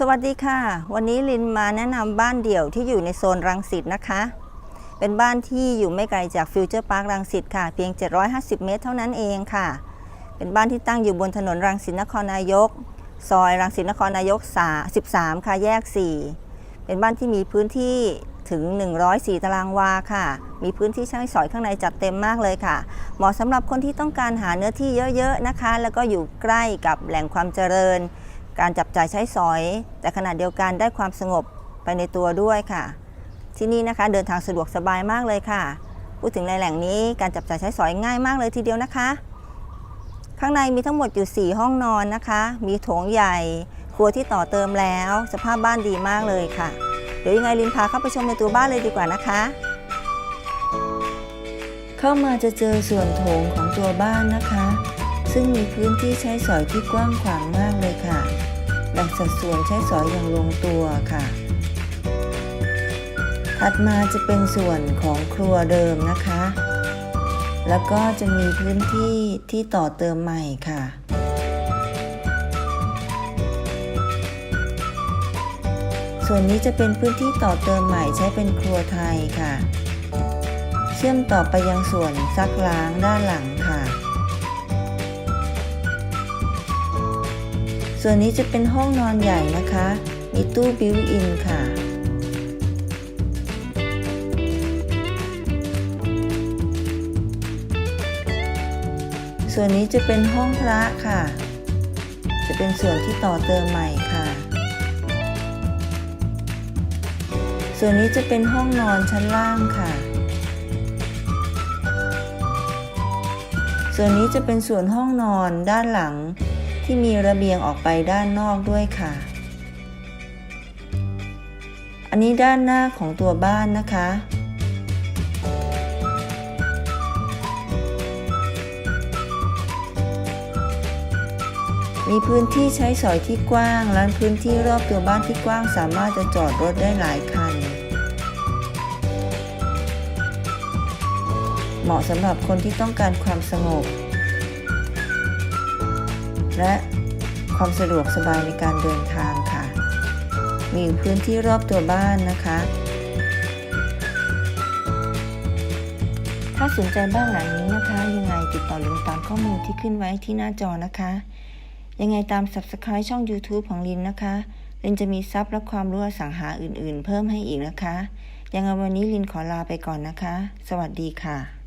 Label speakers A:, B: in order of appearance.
A: สวัสดีค่ะ วันนี้ลินมาแนะนำบ้านเดี่ยวที่อยู่ในโซนรังสิตนะคะ เป็นบ้านที่อยู่ไม่ไกลจากฟิวเจอร์พาร์ครังสิตค่ะ เพียง 750 เมตรเท่านั้นเองค่ะ เป็นบ้านที่ตั้งอยู่บนถนนรังสิตนครนายก ซอยรังสิตนครนายก 13 ค่ะแยก 4 เป็นบ้านที่มีพื้นที่ถึง 104 ตารางวาค่ะ มีพื้นที่ใช้สอยข้างในจัดเต็มมากเลยค่ะ เหมาะสำหรับคนที่ต้องการหาเนื้อที่เยอะๆนะคะ แล้วก็อยู่ใกล้กับแหล่งความเจริญ การจับจ่ายใช้สอย แต่ขณะเดียวกันได้ความสงบไปในตัวด้วยค่ะ ที่นี่นะคะเดินทางสะดวกสบายมากเลยค่ะ พูดถึงในแหล่งนี้การจับจ่ายใช้สอยง่ายมากเลยทีเดียวนะคะ ข้างในมีทั้งหมดอยู่ 4 ห้องนอนนะคะ มีโถงใหญ่ ครัวที่ต่อเติมแล้ว สภาพบ้านดีมากเลยค่ะ เดี๋ยวยังไงลินพาเข้าไปชมในตัวบ้านเลยดีกว่านะคะ เข้ามาจะเจอส่วนโถงของตัวบ้านนะคะ ซึ่งมีพื้นที่ใช้สอยที่กว้างขวางมากเลยค่ะ แบ่งสัดส่วนใช้สอยอย่างลงตัวค่ะ ถัดมาจะเป็นส่วนของครัวเดิมนะคะ แล้วก็จะมีพื้นที่ที่ต่อเติมใหม่ค่ะส่วนนี้จะเป็นพื้นที่ต่อเติมใหม่ใช้เป็นครัวไทยค่ะ เชื่อมต่อไปยังส่วนซักล้างด้านหลังค่ะ ส่วนนี้จะเป็นห้องนอนใหญ่นะคะ มีตู้บิวอินค่ะ ส่วนนี้จะเป็นห้องพระค่ะ จะเป็นส่วนที่ต่อเติมใหม่ค่ะ ส่วนนี้จะเป็นห้องนอนชั้นล่างค่ะส่วนนี้จะเป็นส่วนห้องนอนด้านหลัง ที่มีระเบียงออกไปด้านนอกด้วยค่ะ อันนี้ด้านหน้าของตัวบ้านนะคะ มีพื้นที่ใช้สอยที่กว้างและพื้นที่รอบตัวบ้านที่กว้างสามารถจะจอดรถได้หลายคัน เหมาะสำหรับคนที่ต้องการความสงบ และความสะดวกสบายในการเดินทางค่ะ มีพื้นที่รอบตัวบ้านนะคะ ถ้าสนใจบ้านหลังนี้นะคะ ยังไงติดต่อลินตามข้อมูลที่ขึ้นไว้ที่หน้าจอนะคะ ยังไงตาม Subscribe ช่อง YouTube ของลินนะคะลินจะมีซับและความรู้อสังหาอื่น ๆ เพิ่มให้อีกนะคะ ยังไงวันนี้ลินขอลาไปก่อนนะคะ สวัสดีค่ะ